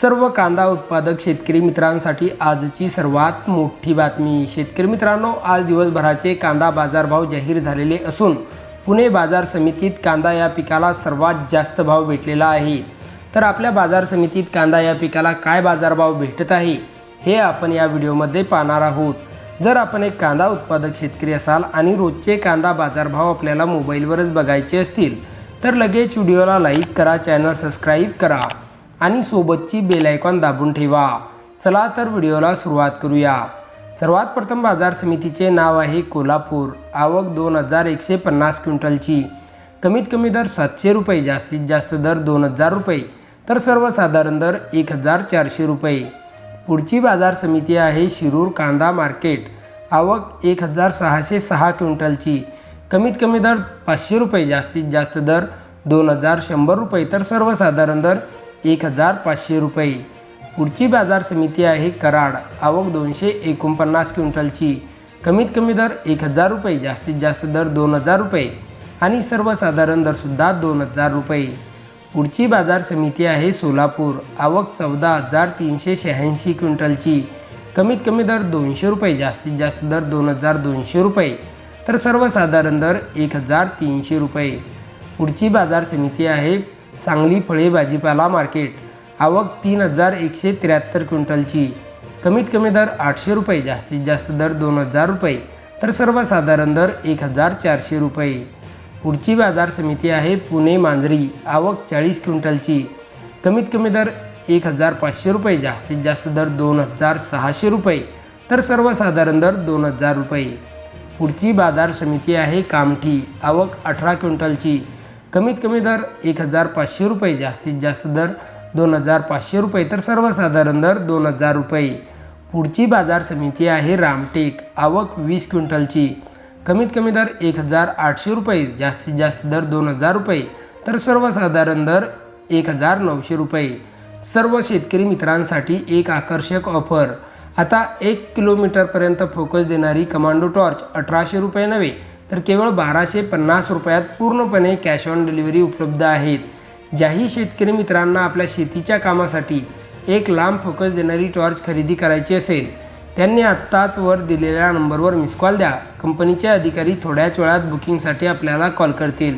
सर्व कांदा उत्पादक शेतकरी मित्रांसाठी आजची सर्वात मोठी बातमी. शेतकरी मित्रांनो आज दिवसभराचे कांदा बाजारभाव जाहीर झालेले असून पुणे बाजार समितीत कांदा या पिकाला सर्वात जास्त भाव भेटलेला आहे. तर आपल्या बाजार समितीत कांदा या पिकाला काय बाजारभाव भेटत आहे हे आपण या व्हिडिओमध्ये पाहणार आहोत. जर आपण एक कांदा उत्पादक शेतकरी असाल आणि रोजचे कांदा बाजारभाव आपल्याला मोबाईलवरच बघायचे असतील तर लगेच व्हिडिओला लाईक करा चॅनल सबस्क्राईब करा. आणि सोबतची बेल आयकॉन दाबून ठेवा. चला तर व्हिडिओला सुरुवात करूया. सर्वात प्रथम बाजार समितीचे नाव आहे कोल्हापूर. आवक दोन हजार एकशे पन्नास क्विंटलची. कमीत कमी दर सातशे रुपये जास्तीत जास्त दर दोन हजार रुपये. तर सर्वसाधारण दर एक हजार चारशे रुपये. पुढची बाजार समिती आहे शिरूर कांदा मार्केट. आवक एक हजार सहाशे सहा क्विंटलची. कमीत कमी दर पाचशे रुपये जास्तीत जास्त दर दोन हजार शंभर रुपये. तर सर्वसाधारण दर एक हजार पाचशे रुपये. पुढची बाजार समिती आहे कराड. आवक दोनशे एकोणपन्नास क्विंटलची. कमीत कमी दर एक हजार रुपये जास्तीत जास्त दर दोन हजार रुपये आणि सर्वसाधारण दरसुद्धा दोन हजार रुपये. पुढची बाजार समिती आहे सोलापूर. आवक चौदा हजार तीनशे शहाऐंशी क्विंटलची. कमीत कमी दर दोनशे रुपये जास्तीत जास्त दर दोन हजार दोनशे रुपये. तर सर्वसाधारण दर एक हजार तीनशे रुपये. पुढची बाजार समिती आहे सांगली फळे भाजीपाला मार्केट. आवक तीन हजार एकशे त्र्याहत्तर क्विंटलची. कमीत कमी दर आठशे रुपये जास्तीत जास्त दर दोन हजार रुपये तर सर्वसाधारण दर एक हजार चारशे रुपये. पुढची बाजार समिती आहे पुणे मांजरी. आवक चाळीस क्विंटलची. कमीत कमी दर एक हजार पाचशे रुपये जास्तीत जास्त दर दोन हजार सहाशे रुपये तर सर्वसाधारण दर दोन हजार रुपये. पुढची बाजार समिती आहे कामठी. आवक अठरा क्विंटलची. कमीत कमी दर एक हजार पाचशे रुपये जास्तीत जास्त दर दोन हजार पाचशे रुपये. तर सर्वसाधारण दर दोन हजार रुपये. पुढची बाजार समिती आहे रामटेक आवक वीस क्विंटलची. कमीत कमी दर एक हजार आठशे रुपये जास्तीत जास्त दर दोन हजार रुपये. तर सर्वसाधारण दर एक हजार नऊशे रुपये. सर्व शेतकरी मित्रांसाठी एक आकर्षक ऑफर. आता एक किलोमीटरपर्यंत फोकस देणारी कमांडो टॉर्च अठराशे रुपये नव्हे तर केवळ बाराशे पन्नास रुपयात पूर्णपणे कॅश ऑन डिलिव्हरी उपलब्ध आहेत. ज्याही शेतकरी मित्रांना आपल्या शेतीच्या कामासाठी एक लांब फोकस देणारी टॉर्च खरेदी करायची असेल त्यांनी आत्ताच वर दिलेल्या नंबरवर मिस कॉल द्या. कंपनीचे अधिकारी थोड्याच वेळात बुकिंगसाठी आपल्याला कॉल करतील.